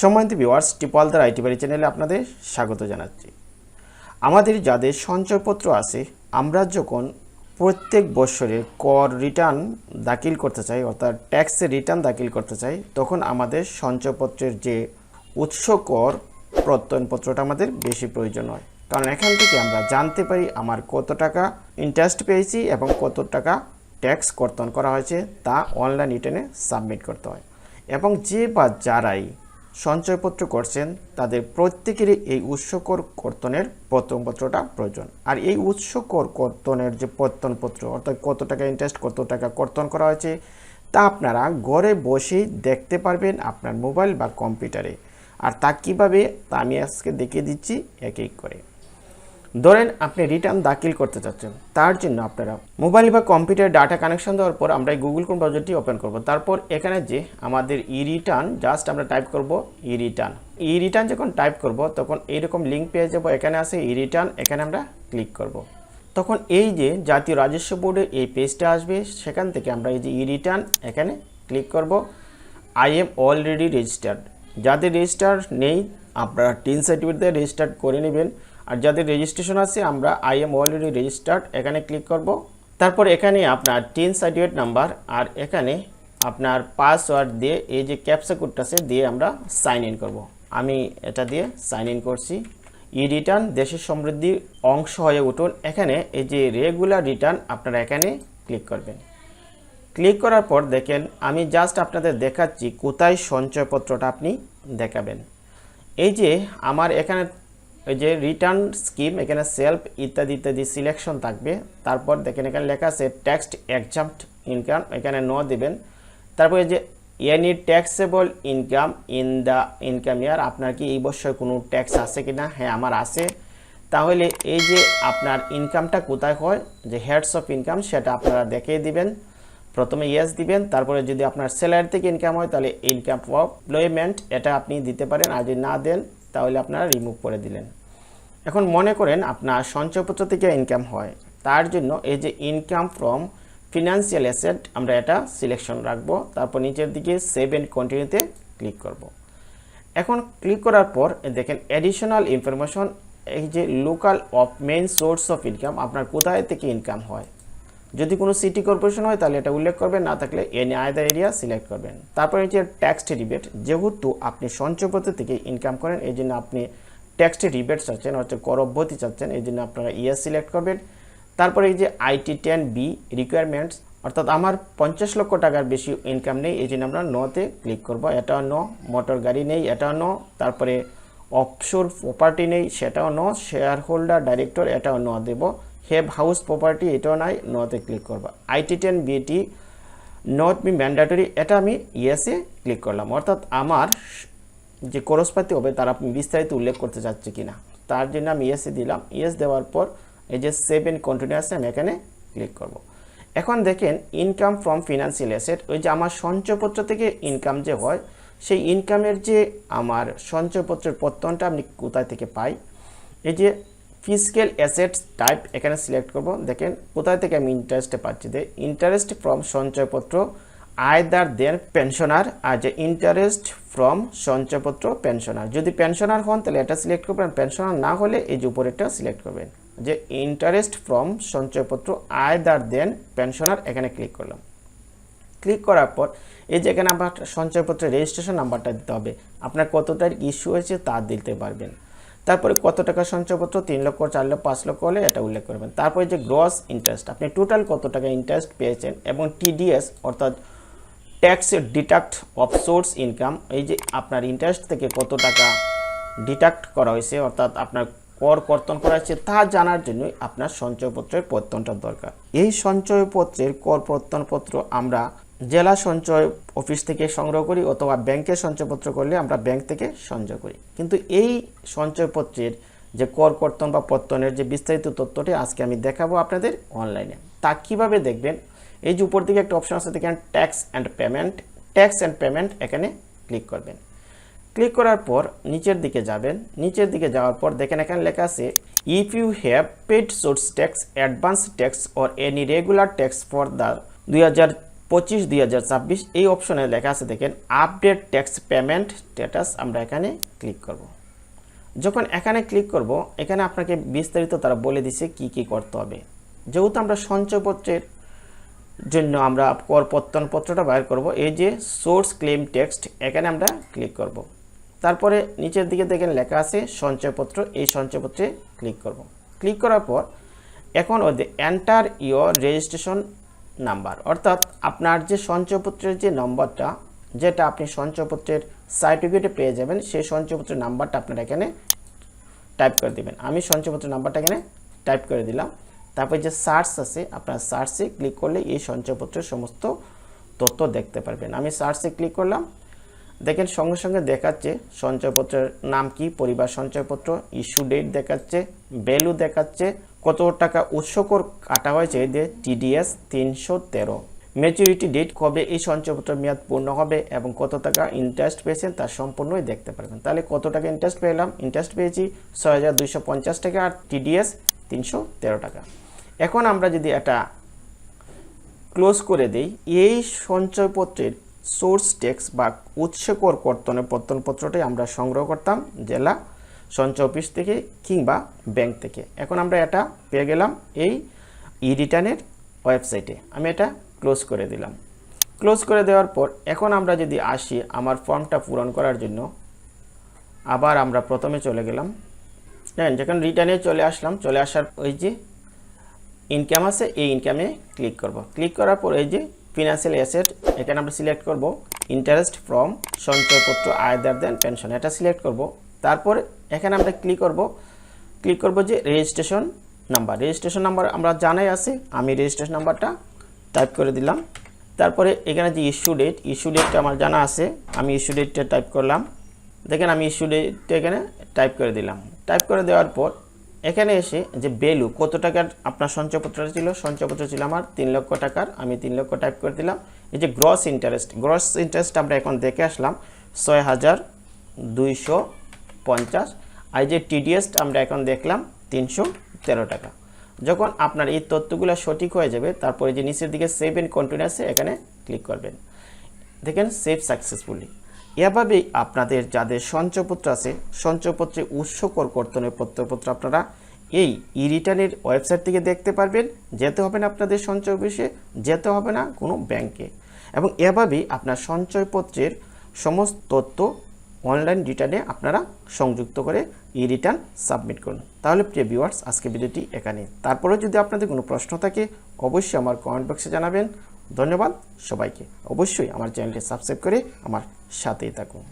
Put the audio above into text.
সম্মানিত viewers টিপলদার IT বাড়ি চ্যানেলে আপনাদের স্বাগত জানাচ্ছি। আমাদের যাদের সঞ্চয়পত্র আছে, আমরা যখন প্রত্যেক বছরের কর রিটার্ন দাখিল করতে চাই, অর্থাৎ ট্যাক্সের রিটার্ন দাখিল করতে চাই, তখন আমাদের সঞ্চয়পত্রের যে উৎস কর প্রত্যয়নপত্রটা আমাদের বেশি প্রয়োজন হয়। কারণ এখান থেকে আমরা জানতে পারি আমার কত টাকা ইন্টারেস্ট পেয়েছি এবং কত টাকা ট্যাক্স কর্তন করা হয়েছে, তা অনলাইন রিটার্নে সাবমিট করতে হয়। এবং যে বা যারাই সঞ্চয়পত্র করছেন, তাদের প্রত্যেকেরই এই উৎসকর কর্তনের পত্রপত্রটা প্রয়োজন। আর এই উৎসকর কর্তনের যে পত্তনপত্র অর্থাৎ কত টাকা ইন্টারেস্ট কত টাকা কর্তন করা হয়েছে, তা আপনারা ঘরে বসেই দেখতে পারবেন আপনার মোবাইল বা কম্পিউটারে। আর তা কীভাবে, তা আমি আজকে দেখিয়ে দিচ্ছি এক এক করে। ধরেন আপনি রিটার্ন দাখিল করতে চাচ্ছেন, তার জন্য আপনারা মোবাইল বা কম্পিউটার ডাটা কানেকশন দেওয়ার পর আমরা গুগল ক্রোম ব্রাউজারটি ওপেন করব। তারপর এখানে যে আমাদের ই রিটার্ন জাস্ট আমরা টাইপ করব ই রিটার্ন ই রিটার্ন যখন টাইপ করব, তখন এইরকম লিঙ্ক পেয়ে যাব, এখানে আছে ই রিটার্ন এখানে আমরা ক্লিক করব। তখন এই যে জাতীয় রাজস্ব বোর্ডের এই পেজটা আসবে, সেখান থেকে আমরা এই যে ই রিটার্ন এখানে ক্লিক করব। আই এম অলরেডি রেজিস্টার্ড যাদের রেজিস্টার নেই, আপনারা টিন সার্টিফিকেট দিয়ে রেজিস্টার করে নেবেন। আর যাদের রেজিস্ট্রেশন আছে, আমরা আই এম অলরেডি রেজিস্টার্ড এখানে ক্লিক করব। তারপর এখানে আপনার টিন সার্টিফিকেট নাম্বার আর এখানে আপনার পাসওয়ার্ড দিয়ে এই যে ক্যাপসা কোডটা আছে, দিয়ে আমরা সাইন ইন করব। আমি এটা দিয়ে সাইন ইন করছি। ই রিটার্ন দেশের সমৃদ্ধির অংশ হয়ে উঠুন। এখানে এই যে রেগুলার রিটার্ন আপনারা এখানে ক্লিক করবেন। ক্লিক করার পর দেখেন, আমি জাস্ট আপনাদের দেখাচ্ছি কোথায় সঞ্চয়পত্রটা আপনি দেখাবেন। এই যে আমার এখানে এই যে রিটার্ন স্কিম এখানে সেলফ ইত্যাদি ইত্যাদি সিলেকশন থাকবে। তারপর দেখেন এখানে লেখা আছে ট্যাক্সড এক্সাম্পট ইনকাম এখানে ন দিবেন। তারপর এই যে any taxable income in the income year আপনার কি এই বছর কোনো ট্যাক্স আছে কি না হ্যাঁ আমার আছে। তাহলে এই যে আপনার ইনকামটা কোথায় হয়? যে হেডস অফ ইনকাম সেটা আপনারা দেখিয়ে দিবেন। প্রথমে ইয়েস দিবেন, তারপরে যদি আপনার স্যালারি থেকে ইনকাম হয়, তাহলে ইনকাম অফ এমপ্লয়মেন্ট এটা আপনি দিতে পারেন। আর যদি না দেন তাহলে আপনারা রিমুভ করে দিলেন। এখন মনে করেন আপনার সঞ্চয়পত্র থেকে ইনকাম হয়। তার জন্য এই যে ইনকাম ফ্রম ফিনান্সিয়াল অ্যাসেট আমরা এটা সিলেকশন রাখব। তারপর নিচের দিকে সেভ অ্যান্ড কন্টিনিউতে ক্লিক করব। এখন ক্লিক করার পর দেখেন অ্যাডিশনাল ইনফরমেশন এই যে local of main source of income আপনার কোথায় থেকে ইনকাম হয়? যদি কোনো সিটি কর্পোরেশন হয়, তাহলে এটা উল্লেখ করবেন, না থাকলে এনি আয়দা এরিয়া সিলেক্ট করবেন। তারপর হচ্ছে ট্যাক্স রিবেট যেহেতু আপনি সঞ্চয়পত্র থেকে ইনকাম করেন, এই জন্য আপনি ট্যাক্স রিবেট চাচ্ছেন, অর্থাৎ কর অব্যাহতি চাচ্ছেন, এই জন্য আপনারা ইয়েস সিলেক্ট করবেন। তারপরে এই যে আইটি টেন বি রিকোয়ারমেন্টস অর্থাৎ আমার পঞ্চাশ লক্ষ টাকার বেশি ইনকাম নেই, এই জন্য আমরা নতে ক্লিক করব। এটাও ন মোটর গাড়ি নেই, এটাও ন তারপরে অফশোর প্রপার্টি নেই, সেটাও ন শেয়ার হোল্ডার ডাইরেক্টর এটাও ন দেব। হ্যাভ হাউস প্রপার্টি এটাও নাই নতে ক্লিক করব। IT ten BT not be mandatory এটা আমি ইয়েসে ক্লিক করলাম। অর্থাৎ আমার যে খরচপাতি হবে, তার আপনি বিস্তারিত উল্লেখ করতে চাচ্ছে কিনা। তার জন্য আমি ইয়েসে দিলাম। ইয়েস দেওয়ার পর এই যে সেভ এন্ড কন্টিনিউ আছে আমি এখানে ক্লিক করব। এখন দেখেন ইনকাম ফ্রম ফিনান্সিয়াল অ্যাসেট ওই যে আমার সঞ্চয়পত্র থেকে ইনকাম যে হয়, সেই ইনকামের যে আমার সঞ্চয়পত্রের পত্তনটা আমি কোথায় থেকে পাই? এই যে ফিজিক্যাল অ্যাসেটস টাইপ এখানে সিলেক্ট করব। দেখেন, কোথায় থেকে আমি ইন্টারেস্টে পাচ্ছি? যে ইন্টারেস্ট ফ্রম সঞ্চয়পত্র আয় আয়দার দেন পেনশনার আর যে ইন্টারেস্ট ফ্রম সঞ্চয়পত্র পেনশনার যদি পেনশনার হন, তাহলে এটা সিলেক্ট করবেন। পেনশনার না হলে এই যে উপরেরটা সিলেক্ট করবেন। যে ইন্টারেস্ট ফ্রম সঞ্চয়পত্র আয় আয়দার দেন পেনশনার এখানে ক্লিক করলাম। ক্লিক করার পর, এই যে এখানে আবার সঞ্চয়পত্রের রেজিস্ট্রেশন নাম্বারটা দিতে হবে। আপনার কত তারিখ ইস্যু হয়েছে তা দিতে পারবেন। তারপরে কত টাকা সঞ্চয়পত্র? তিন লক্ষ, চার লক্ষ, পাঁচ লক্ষ হলে এটা উল্লেখ করবেন। তারপরে যে গ্রস ইন্টারেস্ট আপনি টোটাল কত টাকা ইন্টারেস্ট পেয়েছেন এবং টিডিএস অর্থাৎ tax deduct of source income এই যে আপনার ইন্টারেস্ট থেকে কত টাকা ডিটাক্ট করা হয়েছে, অর্থাৎ আপনার কর কর্তন করা হয়েছে, তা জানার জন্যই আপনার সঞ্চয়পত্রের প্রত্যনটা দরকার। এই সঞ্চয়পত্রের কর প্রত্যনপত্র আমরা জেলা সঞ্চয় অফিস থেকে সংগ্রহ করি অথবা ব্যাংকের সঞ্চয়পত্র করলে আমরা ব্যাংক থেকে সঞ্চয় করি। কিন্তু এই সঞ্চয়পত্রের যে কর কর্তন বা পত্তনের যে বিস্তারিত তথ্যটি আজকে আমি দেখাবো আপনাদের অনলাইনে। তা কীভাবে দেখবেন? এই যে উপর দিকে একটা অপশন আছে, দেখেন tax and payment. Tax and payment এখানে ক্লিক করবেন। ক্লিক করার পর নিচের দিকে যাবেন। নিচের দিকে যাওয়ার পর দেখেন এখানে লেখা আছে if you have paid source tax advance tax or any regular tax for the দুই পঁচিশ দুই হাজার ছাব্বিশ, এই অপশনে লেখা আছে, দেখেন আপডেট ট্যাক্স পেমেন্ট স্ট্যাটাস আমরা এখানে ক্লিক করব। যখন এখানে ক্লিক করব, এখানে আপনাকে বিস্তারিত তারা বলে দিছে কি কি করতে হবে। যেহেতু আমরা সঞ্চয়পত্রের জন্য আমরা কর প্রত্যয়নপত্রটা বাইর করব, এই যে সোর্স ক্লেম টেক্সট এখানে আমরা ক্লিক করব। তারপরে নিচের দিকে দেখেন লেখা আছে সঞ্চয়পত্র, এই সঞ্চয়পত্রে ক্লিক করব। ক্লিক করার পর এখন ওই এন্টার ইয়োর রেজিস্ট্রেশন নাম্বার। অর্থাৎ আপনার যে সঞ্চয়পত্রের যে নম্বরটা, যেটা আপনি সঞ্চয়পত্রের সার্টিফিকেটে পেয়ে যাবেন, সেই সঞ্চয়পত্রের নাম্বারটা আপনারা এখানে টাইপ করে দিবেন। আমি সঞ্চয়পত্রের নাম্বারটা এখানে টাইপ করে দিলাম। তারপর যে সার্চ আছে, আপনার সার্চে ক্লিক করলে এই সঞ্চয়পত্রের সমস্ত তথ্য দেখতে পারবেন। আমি সার্চে ক্লিক করলাম। দেখেন, সঙ্গে সঙ্গে দেখাচ্ছে সঞ্চয়পত্রের নাম কি, পরিবার সঞ্চয়পত্র ইস্যু ডেট দেখাচ্ছে ভ্যালু দেখাচ্ছে কত টাকা উৎসকর কাটা হয়েছে যে টিডিএস তিনশো তেরো? ম্যাচুরিটি ডেট কবে এই সঞ্চয়পত্রের মেয়াদ পূর্ণ হবে এবং কত টাকা ইন্টারেস্ট পেয়েছেন তার সম্পূর্ণই দেখতে পারবেন। তাহলে কত টাকা ইন্টারেস্ট পেলাম? ইন্টারেস্ট পেয়েছি ছয় হাজার দুইশো পঞ্চাশ টাকা আর টিডিএস তিনশো তেরো টাকা। এখন আমরা যদি এটা ক্লোজ করে দিই, এই সঞ্চয়পত্রের সোর্স ট্যাক্স বা উৎসকর কর্তনের পত্তনপত্রটাই আমরা সংগ্রহ করতাম জেলা সঞ্চয় অফিস থেকে কিংবা ব্যাংক থেকে। এখন আমরা এটা পেয়ে গেলাম এই ই রিটার্নের ওয়েবসাইটে। আমি এটা ক্লোজ করে দিলাম। ক্লোজ করে দেওয়ার পর এখন আমরা যদি আসি আমার ফর্মটা পূরণ করার জন্য, আবার আমরা প্রথমে চলে গেলাম। দেখেন, যখন রিটার্নে চলে আসলাম, চলে আসার ওই যে ইনকাম আছে, এই ইনকামে ক্লিক করব। ক্লিক করার পর এই যে ফিনান্সিয়াল অ্যাসেট এখানে আমরা সিলেক্ট করব ইন্টারেস্ট ফ্রম সঞ্চয়পত্র আয়দার দেন পেনশন এটা সিলেক্ট করব। তারপর এখানে আমরা ক্লিক করব ক্লিক করব যে রেজিস্ট্রেশন নাম্বার রেজিস্ট্রেশন নাম্বার আমরা জানাই আছে, আমি রেজিস্ট্রেশন নাম্বারটা টাইপ করে দিলাম। তারপরে এখানে যে ইস্যু ডেট ইস্যু ডেটটা আমার জানা আছে, আমি ইস্যু ডেটটা টাইপ করলাম। দেখেন আমি ইস্যু ডেটটা এখানে টাইপ করে দিলাম। টাইপ করে দেওয়ার পর এখানে এসে যে ভ্যালু কত টাকার আপনার সঞ্চয়পত্র ছিল? সঞ্চয়পত্র ছিল আমার তিন লক্ষ টাকার, আমি তিন লক্ষ টাইপ করে দিলাম। এই যে গ্রস ইন্টারেস্ট গ্রস ইন্টারেস্ট আমরা এখন দেখে আসলাম, ছয় হাজার দুইশো পঞ্চাশ। আর যে টিডিএস আমরা এখন দেখলাম তিনশো তেরো টাকা। যখন আপনার এই তথ্যগুলো সঠিক হয়ে যাবে, তারপরে যে নিচের দিকে সেভ এন্ড কন্টিনিউ আছে, এখানে ক্লিক করবেন। দেখেন সেভ সাকসেসফুলি এভাবেই আপনাদের যাদের সঞ্চয়পত্র আছে, সঞ্চয়পত্রে উৎসকর কর্তনের পত্রপত্র আপনারা এই ই রিটার্নের ওয়েবসাইট থেকে দেখতে পারবেন। যেতে হবে না আপনাদের সঞ্চয় অফিসে, যেতে হবে না কোনো ব্যাংকে এবং এভাবেই আপনার সঞ্চয়পত্রের সমস্ত তথ্য অনলাইন রিটার্নে আপনারা সংযুক্ত করে ই রিটার্ন সাবমিট করুন। তাহলে প্রিয় ভিউয়ার্স আজকে ভিডিওটি এখানে তারপরেও যদি আপনাদের কোনো প্রশ্ন থাকে, অবশ্যই আমার কমেন্ট বক্সে জানাবেন। ধন্যবাদ সবাইকে। অবশ্যই আমার চ্যানেলটি সাবস্ক্রাইব করে আমার সাথেই থাকুন।